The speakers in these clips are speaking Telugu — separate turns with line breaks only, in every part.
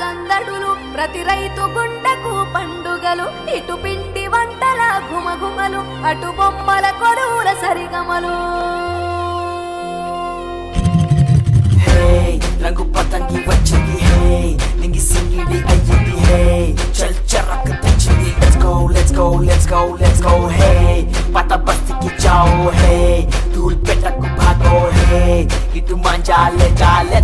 సందడులు ప్రతి రైతు గుండకు పండుగలు ఇటు పిండి వంటల గుమగుమలు అటు బొమ్మల కొడువుల సరిగమలు.
హే రంగు పతంగి వచ్చింది. హే నింగి సింగిడి అయ్యింది. హే చల్ చరక్ తెచ్చింది. Let's go let's go let's go let's go hey పత బస్తికి చాओ హే ధూల్ పెట్టకు భాగో. హే ఇటు మంజా జాలే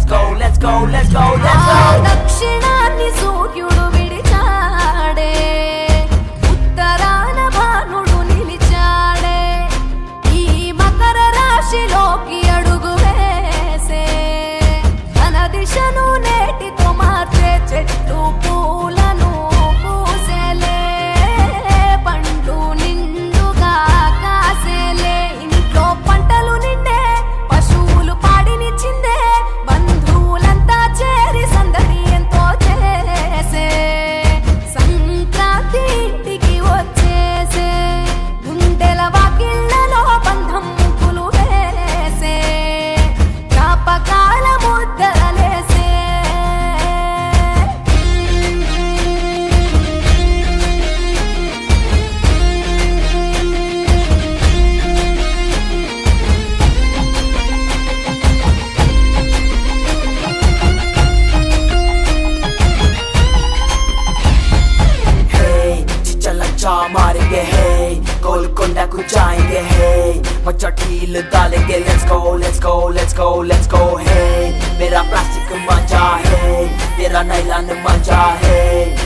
मचा ढील डालेंगे let's go let's go let's go let's go hey मेरा प्लास्टिक मांझा है तेरा नाइलान मांझा है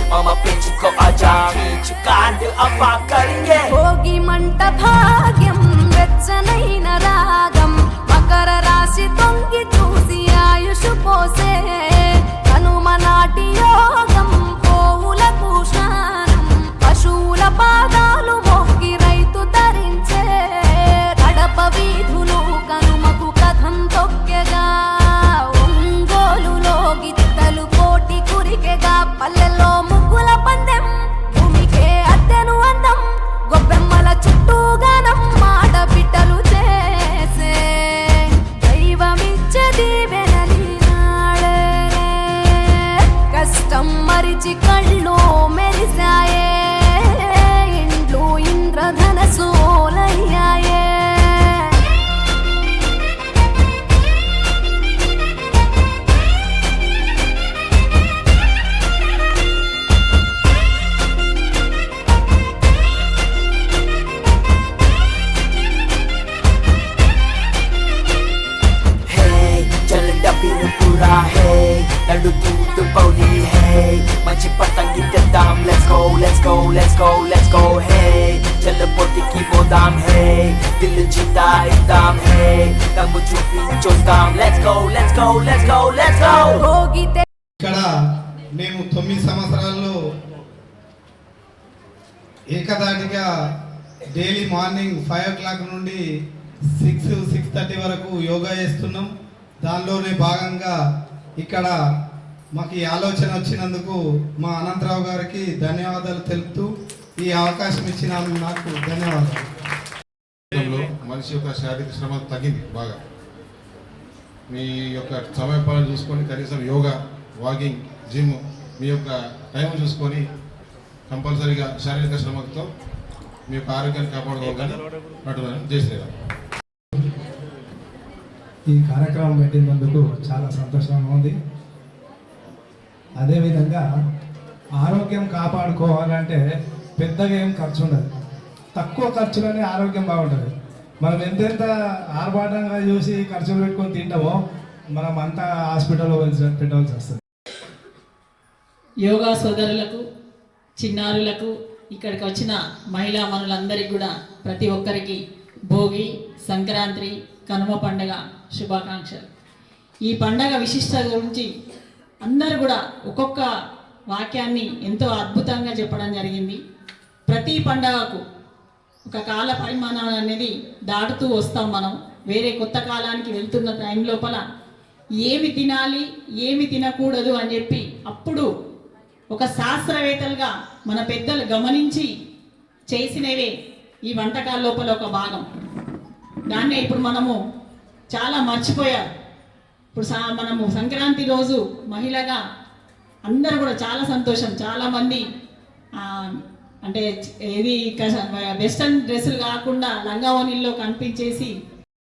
मामा पिंच को आजा खींच कांड अफा करेंगे
భోగి మంట భాగ్యం వెచ్చనైన రాగం మకర రాశి తొంగి చూసి ఆయుష్ పోసే कर लो मेरी
hey. మంచి పతంగి తెద్దాం let's go let's go let's go let's go hey చల్లబోతికి పోదాం హే దిల్ జీతా ఇద్దాం హే దమ్ము చూపించొద్దాం let's go let's go let's go let's go
భోగితే
ఇక్కడ మేము తొమ్మిది సంవత్సరాల్లో ఏకదాటిగా daily morning five o'clock నుండి సిక్స్ సిక్స్ థర్టీ వరకు యోగా చేస్తున్నాం. దానిలోనే భాగంగా ఇక్కడ మాకు ఈ ఆలోచన వచ్చినందుకు మా అనంతరావు గారికి ధన్యవాదాలు తెలుపుతూ ఈ అవకాశం ఇచ్చిన నాకు ధన్యవాదాలు.
మనిషి యొక్క శారీరక శ్రమ తగ్గింది బాగా. మీ యొక్క సమయపాలన చూసుకొని కనీసం యోగా వాకింగ్ జిమ్ మీ యొక్క టైం చూసుకొని కంపల్సరీగా శారీరక శ్రమతో మీ యొక్క ఆరోగ్యాన్ని కాపాడుకోవాలని అంటున్నాను జై శ్రీరామ్.
ఈ కార్యక్రమం పెట్టినందుకు చాలా సంతోషంగా ఉంది. అదేవిధంగా ఆరోగ్యం కాపాడుకోవాలంటే పెద్దగా ఏం ఖర్చు ఉండదు. తక్కువ ఖర్చులోనే ఆరోగ్యం బాగుంటుంది. మనం ఎంతెంత ఆర్భాటంగా చూసి ఖర్చులు పెట్టుకొని తింటామో మనం అంతా హాస్పిటల్లో పెట్టవలసి వస్తుంది.
యోగా సోదరులకు చిన్నారులకు ఇక్కడికి వచ్చిన మహిళా మనులందరికీ కూడా ప్రతి ఒక్కరికి భోగి సంక్రాంతి కనుమ పండగ శుభాకాంక్షలు. ఈ పండగ విశిష్టత గురించి అందరు కూడా ఒక్కొక్క వాక్యాన్ని ఎంతో అద్భుతంగా చెప్పడం జరిగింది. ప్రతి పండగకు ఒక కాల పరిమాణాలు అనేది దాటుతూ వస్తాం మనం. వేరే కొత్త కాలానికి వెళ్తున్న టైం లోపల ఏమి తినాలి ఏమి తినకూడదు అని చెప్పి అప్పుడు ఒక శాస్త్రవేత్తలుగా మన పెద్దలు గమనించి చేసినవే ఈ వంటకాల లోపల ఒక భాగం. దాన్నే ఇప్పుడు మనము చాలా మర్చిపోయారు. ఇప్పుడు సా- మనము సంక్రాంతి రోజు మహిళగా అందరూ కూడా చాలా సంతోషం. చాలామంది ఆ, అంటే ఏది వెస్ట్రన్ డ్రెస్సులు కాకుండా లంగావోనిల్లో కనిపించేసి